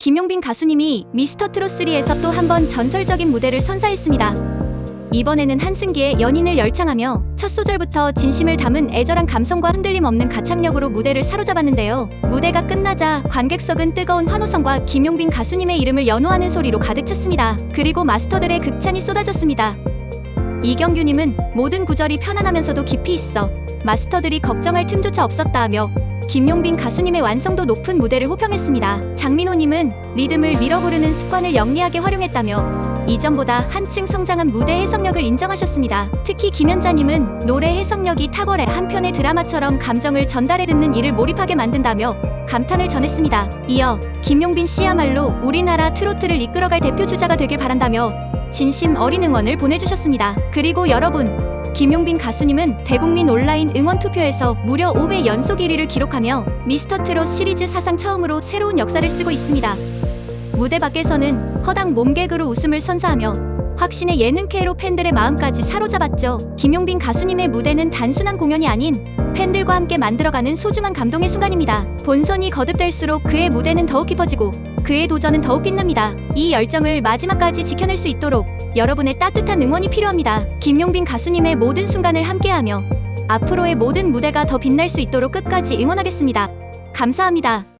김용빈 가수님이 미스터 트롯 3에서 또 한 번 전설적인 무대를 선사했습니다. 이번에는 한승기의 연인을 열창하며 첫 소절부터 진심을 담은 애절한 감성과 흔들림 없는 가창력으로 무대를 사로잡았는데요. 무대가 끝나자 관객석은 뜨거운 환호성과 김용빈 가수님의 이름을 연호하는 소리로 가득 찼습니다. 그리고 마스터들의 극찬이 쏟아졌습니다. 이경규님은 모든 구절이 편안하면서도 깊이 있어 마스터들이 걱정할 틈조차 없었다 하며 김용빈 가수님의 완성도 높은 무대를 호평했습니다. 장민호님은 리듬을 밀어 부르는 습관을 영리하게 활용했다며 이전보다 한층 성장한 무대 해석력을 인정하셨습니다. 특히 김연자님은 노래 해석력이 탁월해 한편의 드라마처럼 감정을 전달해 듣는 이를 몰입하게 만든다며 감탄을 전했습니다. 이어 김용빈 씨야말로 우리나라 트로트를 이끌어갈 대표 주자가 되길 바란다며 진심 어린 응원을 보내주셨습니다. 그리고 여러분, 김용빈 가수님은 대국민 온라인 응원 투표에서 무려 5회 연속 1위를 기록하며 미스터 트롯 시리즈 사상 처음으로 새로운 역사를 쓰고 있습니다. 무대 밖에서는 허당 몸개그로 웃음을 선사하며 확신의 예능캐로 팬들의 마음까지 사로잡았죠. 김용빈 가수님의 무대는 단순한 공연이 아닌 팬들과 함께 만들어가는 소중한 감동의 순간입니다. 본선이 거듭될수록 그의 무대는 더욱 깊어지고 그의 도전은 더욱 빛납니다. 이 열정을 마지막까지 지켜낼 수 있도록 여러분의 따뜻한 응원이 필요합니다. 김용빈 가수님의 모든 순간을 함께하며 앞으로의 모든 무대가 더 빛날 수 있도록 끝까지 응원하겠습니다. 감사합니다.